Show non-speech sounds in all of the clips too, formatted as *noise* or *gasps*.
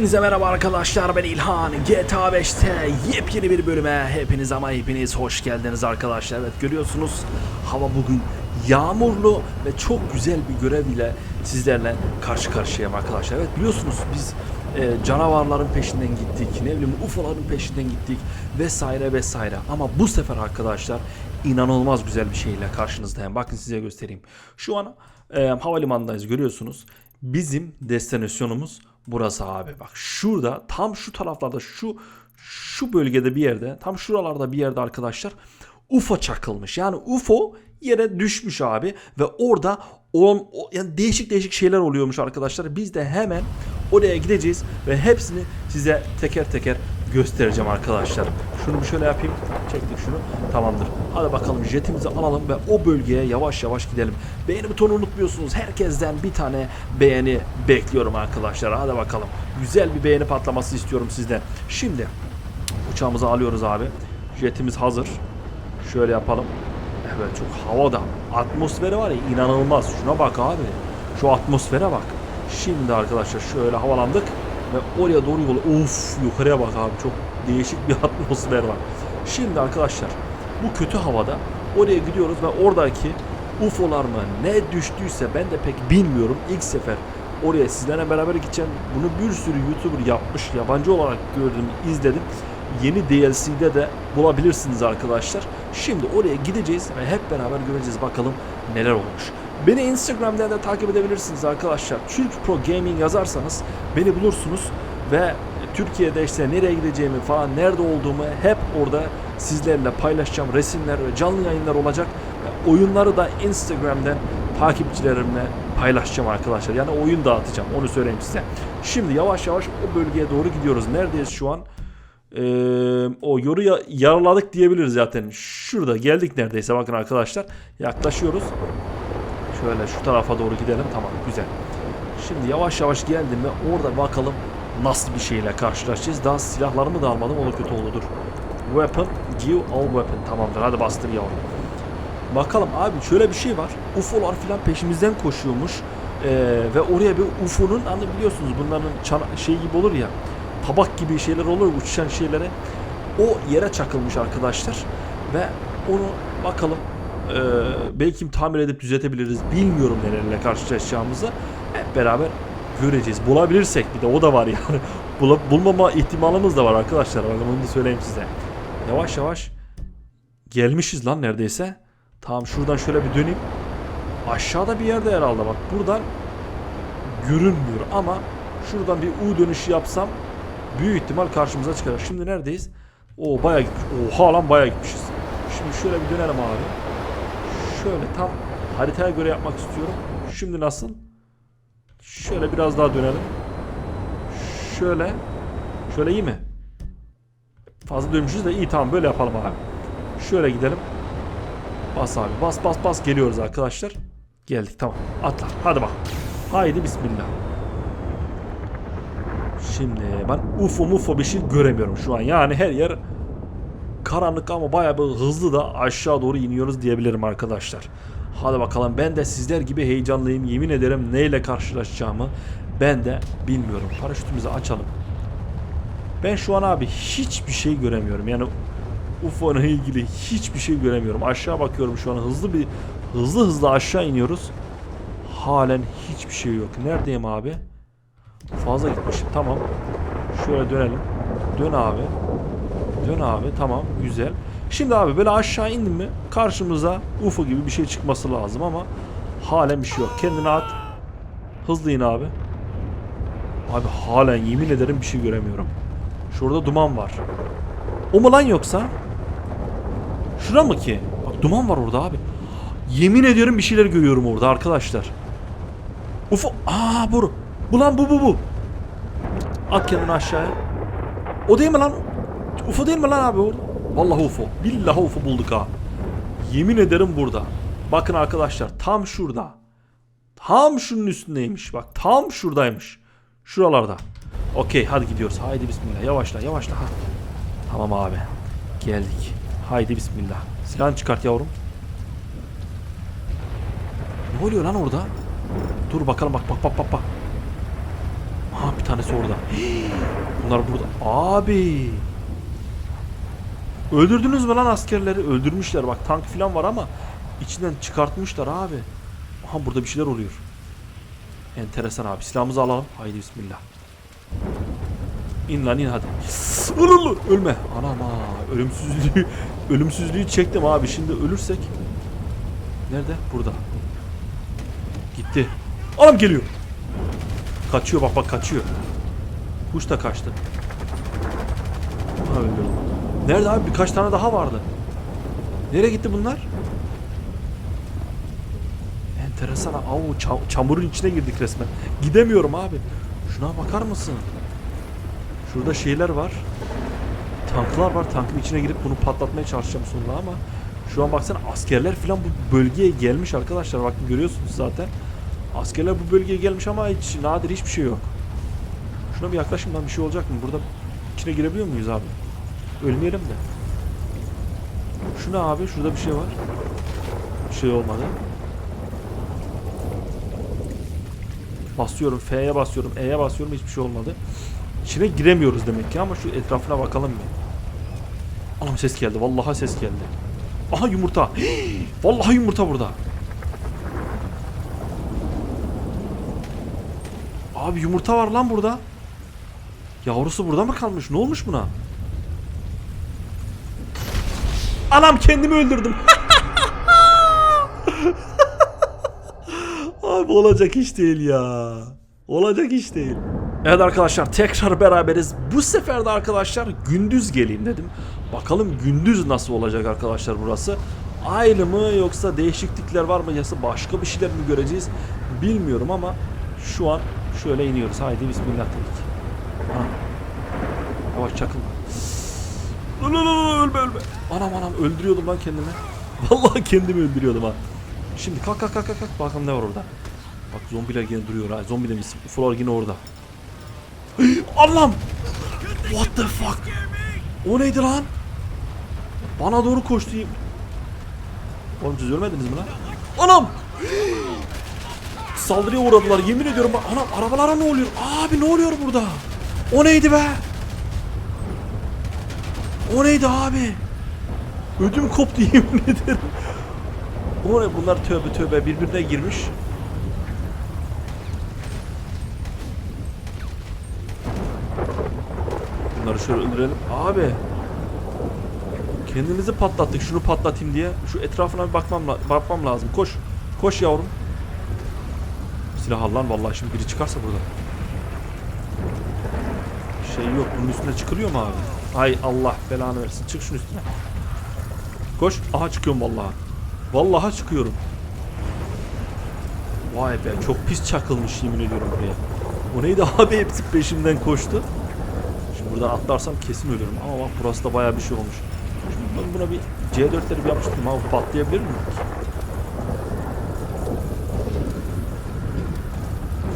Hepinize merhaba arkadaşlar ben İlhan. GTA 5'te yepyeni bir bölüme hepiniz ama hepiniz hoş geldiniz arkadaşlar. Evet görüyorsunuz hava bugün yağmurlu ve çok güzel bir görev ile sizlerle karşı karşıyayım arkadaşlar. Evet biliyorsunuz biz e, canavarların peşinden gittik ne bileyim UFO'ların peşinden gittik vesaire vesaire. Ama bu sefer arkadaşlar inanılmaz güzel bir şeyle karşınızdayım. Bakın size göstereyim. Şu an e, havalimanındayız görüyorsunuz. Bizim destinasyonumuz burası abi. Bak şurada tam şu taraflarda şu şu bölgede bir yerde tam şuralarda bir yerde arkadaşlar UFO çakılmış. Yani UFO yere düşmüş abi ve orada on, yani değişik değişik şeyler oluyormuş arkadaşlar. Biz de hemen oraya gideceğiz ve hepsini size teker teker göstereceğim arkadaşlar. Şunu bir şöyle yapayım. Çektik şunu. Tamamdır. Hadi bakalım jetimizi alalım ve o bölgeye yavaş yavaş gidelim. Beğeni butonu unutmuyorsunuz. Herkesten bir tane beğeni bekliyorum arkadaşlar. Hadi bakalım. Güzel bir beğeni patlaması istiyorum sizden. Şimdi uçağımızı alıyoruz abi. Jetimiz hazır. Şöyle yapalım. Evet çok havada. Atmosferi var ya inanılmaz. Şuna bak abi. Şu atmosfere bak. Şimdi arkadaşlar şöyle havalandık ve oraya doğru yol. Uf yukarıya bak abi çok değişik bir *laughs* atmosfer var. Şimdi arkadaşlar bu kötü havada oraya gidiyoruz ve oradaki UFO'lar mı ne düştüyse ben de pek bilmiyorum. İlk sefer oraya sizlerle beraber gideceğim. Bunu bir sürü YouTuber yapmış. Yabancı olarak gördüm, izledim. Yeni DLC'de de bulabilirsiniz arkadaşlar. Şimdi oraya gideceğiz ve hep beraber göreceğiz bakalım neler olmuş. Beni Instagram'dan da takip edebilirsiniz arkadaşlar. Türk Pro Gaming yazarsanız beni bulursunuz ve Türkiye'de işte nereye gideceğimi falan nerede olduğumu hep orada sizlerle paylaşacağım. Resimler ve canlı yayınlar olacak. Oyunları da Instagram'dan takipçilerimle paylaşacağım arkadaşlar. Yani oyun dağıtacağım onu söyleyeyim size. Şimdi yavaş yavaş o bölgeye doğru gidiyoruz. Neredeyiz şu an? Ee, o yoru ya- yaraladık diyebiliriz zaten. Şurada geldik neredeyse bakın arkadaşlar. Yaklaşıyoruz. Şöyle şu tarafa doğru gidelim. Tamam güzel. Şimdi yavaş yavaş geldim ve orada bakalım nasıl bir şeyle karşılaşacağız. Daha silahlarımı da almadım. O da kötü oldu dur. Weapon, give all weapon. Tamamdır hadi bastır yavrum. Bakalım abi şöyle bir şey var. UFO'lar filan peşimizden koşuyormuş. Ee, ve oraya bir UFO'nun hani biliyorsunuz bunların çana- şey gibi olur ya. Tabak gibi şeyler olur uçuşan şeylere. O yere çakılmış arkadaşlar. Ve onu bakalım ee, belki tamir edip düzeltebiliriz. Bilmiyorum nelerle karşılaşacağımızı. Hep beraber göreceğiz. Bulabilirsek bir de o da var yani. *laughs* Bula- bulmama ihtimalimiz de var arkadaşlar. Bakın onu da söyleyeyim size. Yavaş yavaş gelmişiz lan neredeyse. Tamam şuradan şöyle bir döneyim. Aşağıda bir yerde herhalde bak. Buradan görünmüyor ama şuradan bir U dönüşü yapsam büyük ihtimal karşımıza çıkar. Şimdi neredeyiz? O bayağı gitmiş. Oha lan bayağı gitmişiz. Şimdi şöyle bir dönelim abi. Şöyle tam haritaya göre yapmak istiyorum. Şimdi nasıl? Şöyle biraz daha dönelim. Şöyle. Şöyle iyi mi? Fazla dönmüşüz de iyi tamam böyle yapalım abi. Şöyle gidelim. Bas abi bas bas bas geliyoruz arkadaşlar. Geldik tamam atla hadi bak. Haydi bismillah. Şimdi ben UFO mufo bir şey göremiyorum şu an. Yani her yer karanlık ama bayağı bir hızlı da aşağı doğru iniyoruz diyebilirim arkadaşlar. Hadi bakalım ben de sizler gibi heyecanlıyım. Yemin ederim neyle karşılaşacağımı ben de bilmiyorum. Paraşütümüzü açalım. Ben şu an abi hiçbir şey göremiyorum. Yani UFO ilgili hiçbir şey göremiyorum. Aşağı bakıyorum şu an hızlı bir hızlı hızlı aşağı iniyoruz. Halen hiçbir şey yok. Neredeyim abi? Fazla gitmişim. Tamam. Şöyle dönelim. Dön abi. Dön abi. Tamam. Güzel. Şimdi abi böyle aşağı indim mi karşımıza UFO gibi bir şey çıkması lazım ama halen bir şey yok. Kendini at. Hızlı in abi. Abi halen yemin ederim bir şey göremiyorum. Şurada duman var. O mu lan yoksa? Şura mı ki? Bak duman var orada abi. Yemin ediyorum bir şeyler görüyorum orada arkadaşlar. UFO. Aa bu. Bu lan bu bu bu. At kendini aşağıya. O değil mi lan? UFO değil mi lan abi orada? Vallahi UFO. Billahi UFO bulduk ha. Yemin ederim burada. Bakın arkadaşlar tam şurada. Tam şunun üstündeymiş. Bak tam şuradaymış. Şuralarda. Okey hadi gidiyoruz. Haydi bismillah. Yavaşla yavaşla. Ha. Tamam abi. Geldik. Haydi bismillah. Silahını çıkart yavrum. Ne oluyor lan orada? Dur bakalım bak bak bak bak bak. Ha bir tane tanesi orada. Bunlar burada. Abi. Öldürdünüz mü lan askerleri? Öldürmüşler bak tank falan var ama içinden çıkartmışlar abi. Aha burada bir şeyler oluyor. Enteresan abi. Silahımızı alalım. Haydi bismillah. İn lan in hadi. Ululu ölme. Anam ha ölümsüzlüğü *laughs* ölümsüzlüğü çektim abi. Şimdi ölürsek Nerede? Burada. Gitti. Anam geliyor. Kaçıyor bak bak kaçıyor. Kuş da kaçtı. Ha öldürdüm. Nerede abi? Birkaç tane daha vardı. Nereye gitti bunlar? Enteresan. Au, ça- çamurun içine girdik resmen. Gidemiyorum abi. Şuna bakar mısın? Şurada şeyler var. Tanklar var. Tankın içine girip bunu patlatmaya çalışacağım sonra ama şu an baksana askerler falan bu bölgeye gelmiş arkadaşlar. Bakın görüyorsunuz zaten. Askerler bu bölgeye gelmiş ama hiç nadir hiçbir şey yok. Şuna bir yaklaşın lan bir şey olacak mı? Burada içine girebiliyor muyuz abi? Ölmeyelim de. Şu ne abi? Şurada bir şey var. Bir şey olmadı. Basıyorum. F'ye basıyorum. E'ye basıyorum. Hiçbir şey olmadı. İçine giremiyoruz demek ki ama şu etrafına bakalım bir. Anam ses geldi. Vallahi ses geldi. Aha yumurta. *gasps* Vallahi yumurta burada. Abi yumurta var lan burada. Yavrusu burada mı kalmış? Ne olmuş buna? Anam kendimi öldürdüm. *laughs* Abi olacak iş değil ya. Olacak iş değil. Evet arkadaşlar tekrar beraberiz. Bu sefer de arkadaşlar gündüz geleyim dedim. Bakalım gündüz nasıl olacak arkadaşlar burası. Aynı mı yoksa değişiklikler var mı yoksa başka bir şeyler mi göreceğiz bilmiyorum ama şu an şöyle iniyoruz. Haydi bismillah dedik. Ha. Yavaş çakılma. Lan lan ölme ölme. Anam anam öldürüyordum lan kendimi. *laughs* Vallahi kendimi öldürüyordum ha. Şimdi kalk kalk kalk kalk. Bakalım ne var orada. Bak zombiler yine duruyor ha. Zombi demiş. Flor yine orada. *gasps* Allah'ım. What the fuck? O neydi lan? Bana doğru koştu. Oğlum siz ölmediniz mi lan? Anam! *gasps* Saldırıya uğradılar yemin ediyorum. Anam arabalara ne oluyor? Abi ne oluyor burada? O neydi be? O neydi abi? Ödüm koptu *laughs* yemin ederim. O ne? Bunlar tövbe tövbe birbirine girmiş. Bunları şöyle öldürelim. Abi. Kendimizi patlattık. Şunu patlatayım diye. Şu etrafına bir bakmam, bakmam lazım. Koş. Koş yavrum. Silah al lan vallahi şimdi biri çıkarsa burada. Şey yok. Bunun üstüne çıkılıyor mu abi? Ay Allah belanı versin. Çık şunun üstüne. Koş. Aha çıkıyorum vallahi. Vallahi çıkıyorum. Vay be çok pis çakılmış yemin ediyorum buraya. O neydi abi hepsi peşimden koştu. Şimdi buradan atlarsam kesin ölürüm ama bak burası da bayağı bir şey olmuş. Şimdi ben buna bir C4'leri bir yapmıştım bu patlayabilir mi?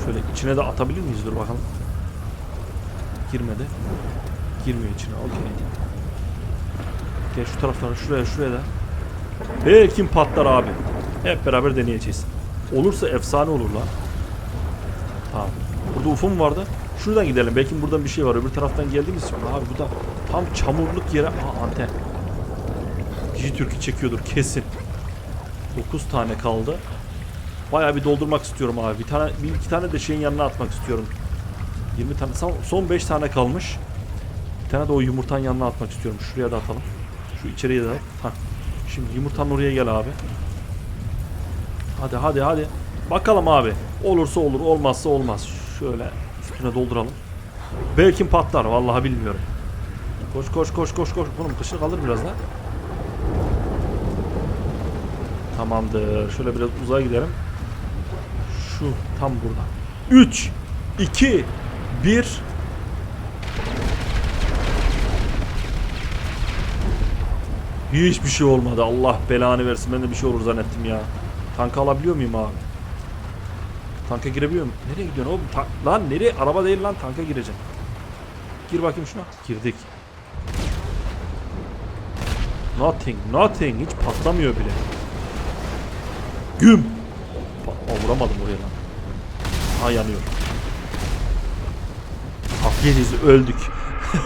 Şöyle içine de atabilir miyiz? Dur bakalım. Girmedi. Girmiyor içine. Okey. Gel şu taraflara şuraya şuraya da. Belki patlar abi. Hep beraber deneyeceğiz. Olursa efsane olur lan. Tamam. Burada UFO mu vardı? Şuradan gidelim. Belki buradan bir şey var. Öbür taraftan geldiğimiz için. Abi bu da tam çamurluk yere. Aa anten. Dijitürk'ü çekiyordur kesin. 9 tane kaldı. Bayağı bir doldurmak istiyorum abi. Bir tane, bir iki tane de şeyin yanına atmak istiyorum. 20 tane. Son- Son 5 tane kalmış. Bir tane de o yumurtanın yanına atmak istiyorum. Şuraya da atalım. Şu içeriye de at. Hah. Şimdi yumurtanın oraya gel abi. Hadi hadi hadi. Bakalım abi. Olursa olur, olmazsa olmaz. Şöyle üstüne dolduralım. Belki patlar vallahi bilmiyorum. Koş koş koş koş koş. Bunun kışını kalır biraz da. Tamamdır. Şöyle biraz uzağa gidelim. Şu tam burada. 3 2 1 Hiçbir şey olmadı. Allah belanı versin. Ben de bir şey olur zannettim ya. Tanka alabiliyor muyum abi? Tanka girebiliyor muyum? Nereye gidiyorsun oğlum? Ta- lan nereye? Araba değil lan tanka gireceğim. Gir bakayım şuna. Girdik. Nothing, nothing. Hiç patlamıyor bile. Güm. Pa- Aa, vuramadım oraya lan. Ha yanıyor. Geliz öldük.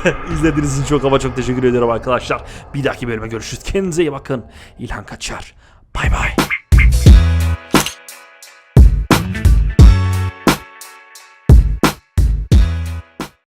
*laughs* İzlediğiniz için çok ama çok teşekkür ederim arkadaşlar. Bir dahaki bölüme görüşürüz. Kendinize iyi bakın. İlhan Kaçar. Bay bay.